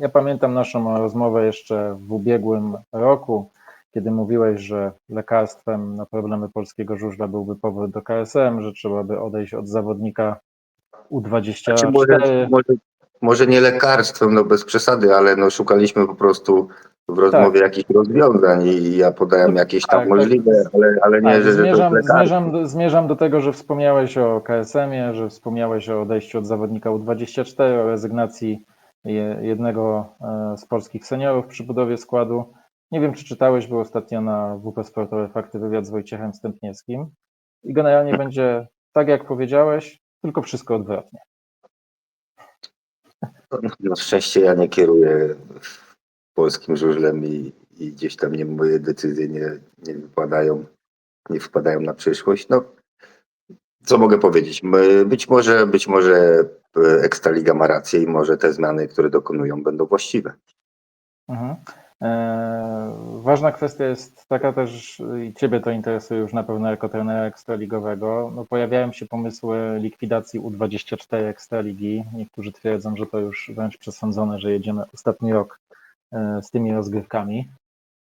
Ja pamiętam naszą rozmowę jeszcze w ubiegłym roku, kiedy mówiłeś, że lekarstwem na problemy polskiego żużla byłby powrót do KSM, że trzeba by odejść od zawodnika U24. Znaczy, może, może, może nie lekarstwem, no bez przesady, ale no szukaliśmy po prostu w rozmowie jakichś rozwiązań i ja podałem jakieś tam Tak, możliwe, ale, ale nie, Tak, że, że zmierzam, lekarstwo. zmierzam, do, zmierzam do tego, że wspomniałeś o KSM-ie, że wspomniałeś o odejściu od zawodnika U24, o rezygnacji jednego e, z polskich seniorów przy budowie składu. Nie wiem, czy czytałeś, był ostatnio na WP Sportowe Fakty wywiad z Wojciechem Stępniewskim i generalnie będzie tak, jak powiedziałeś, tylko wszystko odwrotnie. Na szczęście ja nie kieruję polskim żużlem i, i gdzieś tam nie, moje decyzje nie, nie wypadają, nie wpadają na przyszłość. No, co mogę powiedzieć? Być może, być może Ekstraliga ma rację i może te zmiany, które dokonują, będą właściwe. Mhm. E, ważna kwestia jest taka też, i Ciebie to interesuje już na pewno jako trenera ekstraligowego. No, pojawiają się pomysły likwidacji U24 Ekstraligi. Niektórzy twierdzą, że to już wręcz przesądzone, że jedziemy ostatni rok e, z tymi rozgrywkami.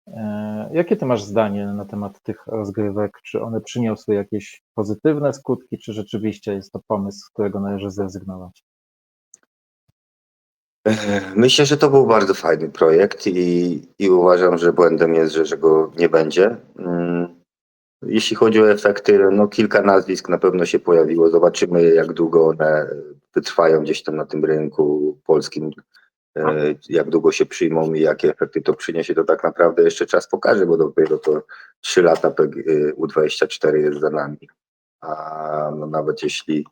E, Jakie Ty masz zdanie na temat tych rozgrywek? Czy one przyniosły jakieś pozytywne skutki, czy rzeczywiście jest to pomysł, z którego należy zrezygnować? E, Myślę, że to był bardzo fajny projekt i, i uważam, że błędem jest, że, że go nie będzie. Mm, Jeśli chodzi o efekty, no kilka nazwisk na pewno się pojawiło. Zobaczymy, jak długo one wytrwają gdzieś tam na tym rynku polskim, jak długo się przyjmą i jakie efekty to przyniesie. To tak naprawdę jeszcze czas pokaże, bo dopiero to 3 lata PG U24 jest za nami. A no nawet jeśli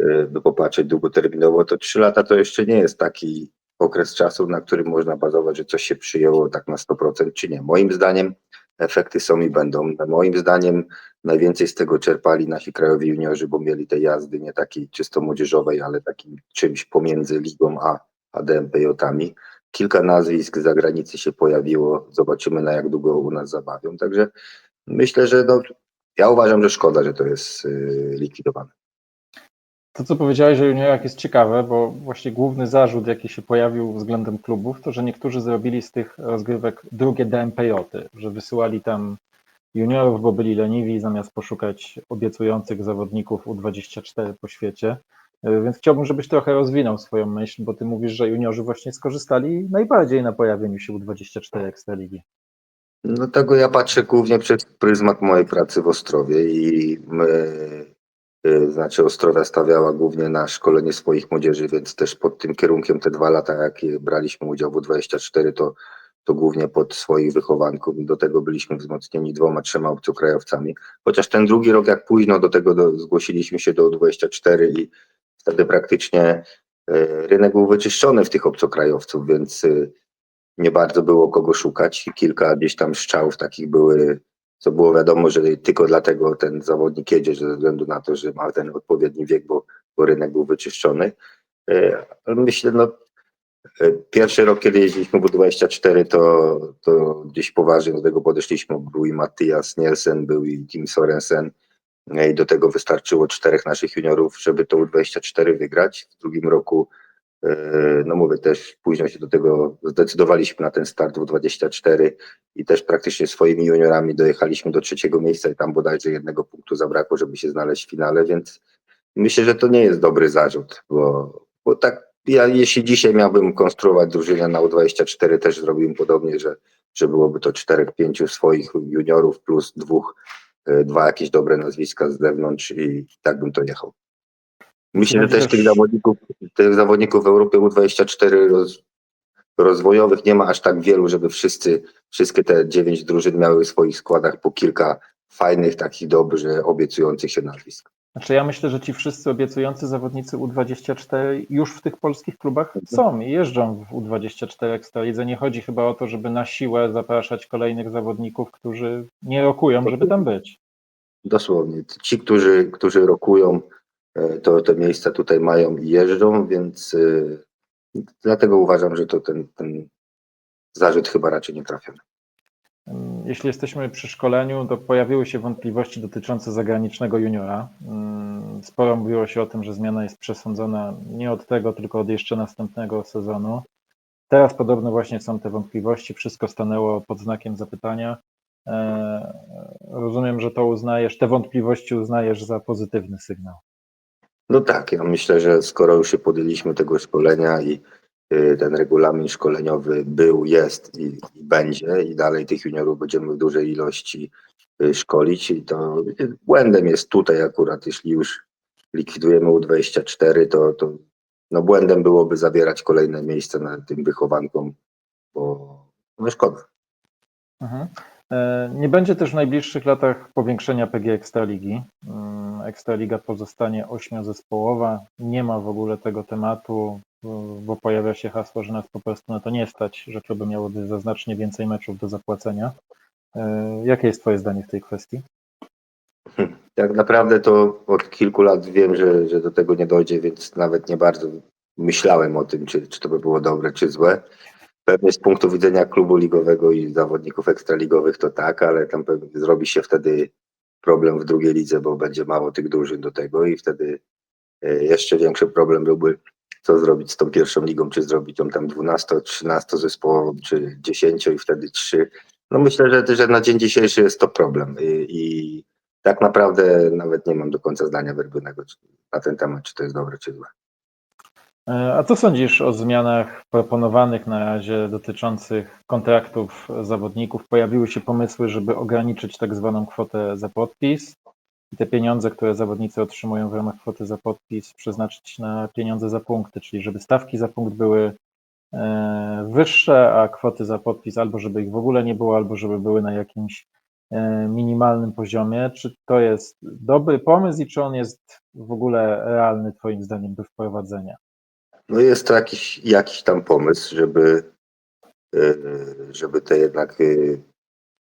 y, by popatrzeć długoterminowo, to 3 lata to jeszcze nie jest taki okres czasu, na którym można bazować, że coś się przyjęło tak na 100% czy nie. Moim zdaniem efekty są i będą. Moim zdaniem najwięcej z tego czerpali nasi krajowi juniorzy, bo mieli te jazdy nie takiej czysto młodzieżowej, ale takim czymś pomiędzy ligą a, a DMPJ-ami. Kilka nazwisk z zagranicy się pojawiło, zobaczymy na jak długo u nas zabawią. Także myślę, że no, ja uważam, że szkoda, że to jest y, likwidowane. To, co powiedziałeś o juniorach jest ciekawe, bo właśnie główny zarzut, jaki się pojawił względem klubów, to, że niektórzy zrobili z tych rozgrywek drugie DMPJ-y, że wysyłali tam juniorów, bo byli leniwi, zamiast poszukać obiecujących zawodników U24 po świecie. E, Więc chciałbym, żebyś trochę rozwinął swoją myśl, bo ty mówisz, że juniorzy właśnie skorzystali najbardziej na pojawieniu się U24 Ekstraligi. No tego ja patrzę głównie przez pryzmat mojej pracy w Ostrowie i my, y, znaczy Ostrowia stawiała głównie na szkolenie swoich młodzieży, więc też pod tym kierunkiem te dwa lata, jakie braliśmy udział w 24, to, to głównie pod swoich wychowanków. Do tego byliśmy wzmocnieni dwoma, trzema obcokrajowcami. Chociaż ten drugi rok, jak późno do tego do, zgłosiliśmy się do 24 i wtedy praktycznie y, rynek był wyczyszczony w tych obcokrajowców, więc y, nie bardzo było kogo szukać. Kilka gdzieś tam strzałów takich były, co było wiadomo, że tylko dlatego ten zawodnik jedzie, że ze względu na to, że ma ten odpowiedni wiek, bo, bo rynek był wyczyszczony. E, Ale myślę, no e, pierwszy rok, kiedy jeździliśmy w 24, to, to gdzieś poważnie do tego podeszliśmy. Był i Mattias Nielsen, był i Tim Sorensen. I do tego wystarczyło czterech naszych juniorów, żeby to U24 wygrać. W drugim roku E, No mówię, też późno się do tego zdecydowaliśmy na ten start w 24 i też praktycznie swoimi juniorami dojechaliśmy do trzeciego miejsca i tam bodajże jednego punktu zabrakło, żeby się znaleźć w finale, więc myślę, że to nie jest dobry zarzut, bo, bo tak ja jeśli dzisiaj miałbym konstruować drużynę na U24 też zrobiłbym podobnie, że, że byłoby to czterech, pięciu swoich juniorów plus dwóch, dwa jakieś dobre nazwiska z zewnątrz i tak bym to jechał. Myślę, że też tych zawodników, tych zawodników w Europie U24 roz, rozwojowych nie ma aż tak wielu, żeby wszyscy, wszystkie te dziewięć drużyn miały w swoich składach po kilka fajnych, takich dobrze obiecujących się nazwisk. Znaczy ja myślę, że ci wszyscy obiecujący zawodnicy U24 już w tych polskich klubach są i jeżdżą w U24 Ekstralidze. Nie chodzi chyba o to, żeby na siłę zapraszać kolejnych zawodników, którzy nie rokują, żeby tam być. Dosłownie. Ci, którzy, którzy rokują, e, to te miejsca tutaj mają i jeżdżą, więc e, dlatego uważam, że to ten, ten zarzut chyba raczej nie trafiony. Jeśli jesteśmy przy szkoleniu, to pojawiły się wątpliwości dotyczące zagranicznego juniora. Mm, Sporo mówiło się o tym, że zmiana jest przesądzona nie od tego, tylko od jeszcze następnego sezonu. Teraz podobno właśnie są te wątpliwości, wszystko stanęło pod znakiem zapytania. E, Rozumiem, że to uznajesz, te wątpliwości uznajesz za pozytywny sygnał. No tak, ja myślę, że skoro już się podjęliśmy tego szkolenia i y, ten regulamin szkoleniowy był, jest i, i będzie i dalej tych juniorów będziemy w dużej ilości y, szkolić i to y, błędem jest tutaj akurat, jeśli już likwidujemy U24, to, to no błędem byłoby zabierać kolejne miejsce na tym wychowankom, bo no szkoda. Mhm. E, Nie będzie też w najbliższych latach powiększenia PG Ekstraligi. Mm, Ekstraliga pozostanie ośmiozespołowa. Nie ma w ogóle tego tematu, bo- pojawia się hasło, że nas po prostu na to nie stać, że kluby miałyby za znacznie więcej meczów do zapłacenia. E, Jakie jest Twoje zdanie w tej kwestii? Tak naprawdę to od kilku lat wiem, że, że do tego nie dojdzie, więc nawet nie bardzo myślałem o tym, czy, czy to by było dobre, czy złe. Pewnie z punktu widzenia klubu ligowego i zawodników ekstraligowych to tak, ale tam zrobi się wtedy problem w drugiej lidze, bo będzie mało tych drużyn do tego i wtedy e, jeszcze większy problem byłby, co zrobić z tą pierwszą ligą, czy zrobić ją tam 12, 13 zespołową, czy 10 i wtedy 3. No myślę, że, że na dzień dzisiejszy jest to problem i, i tak naprawdę nawet nie mam do końca zdania wyrbionego czy- na ten temat, czy to jest dobre, czy złe. E, A co sądzisz o zmianach proponowanych na razie dotyczących kontraktów zawodników? Pojawiły się pomysły, żeby ograniczyć tak zwaną kwotę za podpis i te pieniądze, które zawodnicy otrzymują w ramach kwoty za podpis, przeznaczyć na pieniądze za punkty, czyli żeby stawki za punkt były e, wyższe, a kwoty za podpis albo żeby ich w ogóle nie było, albo żeby były na jakimś e, minimalnym poziomie. Czy to jest dobry pomysł i czy on jest w ogóle realny Twoim zdaniem do wprowadzenia? No jest to jakiś, jakiś tam pomysł, żeby, e, żeby te jednak e,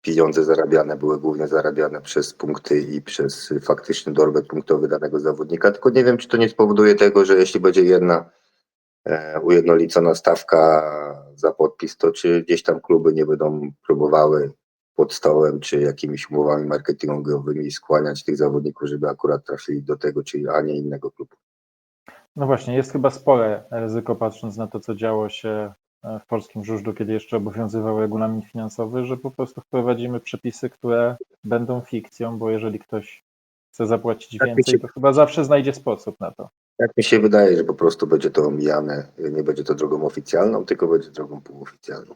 pieniądze zarabiane były głównie zarabiane przez punkty i przez faktyczny dorobek punktowy danego zawodnika, tylko nie wiem, czy to nie spowoduje tego, że jeśli będzie jedna e, ujednolicona stawka za podpis, to czy gdzieś tam kluby nie będą próbowały pod stołem, czy jakimiś umowami marketingowymi skłaniać tych zawodników, żeby akurat trafili do tego, czy a nie innego klubu. No właśnie, jest chyba spore ryzyko, patrząc na to, co działo się e, w polskim żużlu, kiedy jeszcze obowiązywał regulamin finansowy, że po prostu wprowadzimy przepisy, które będą fikcją, bo jeżeli ktoś chce zapłacić Tak więcej, się- to chyba zawsze znajdzie sposób na to. Tak mi się wydaje, że po prostu będzie to omijane, nie będzie to drogą oficjalną, tylko będzie drogą półoficjalną.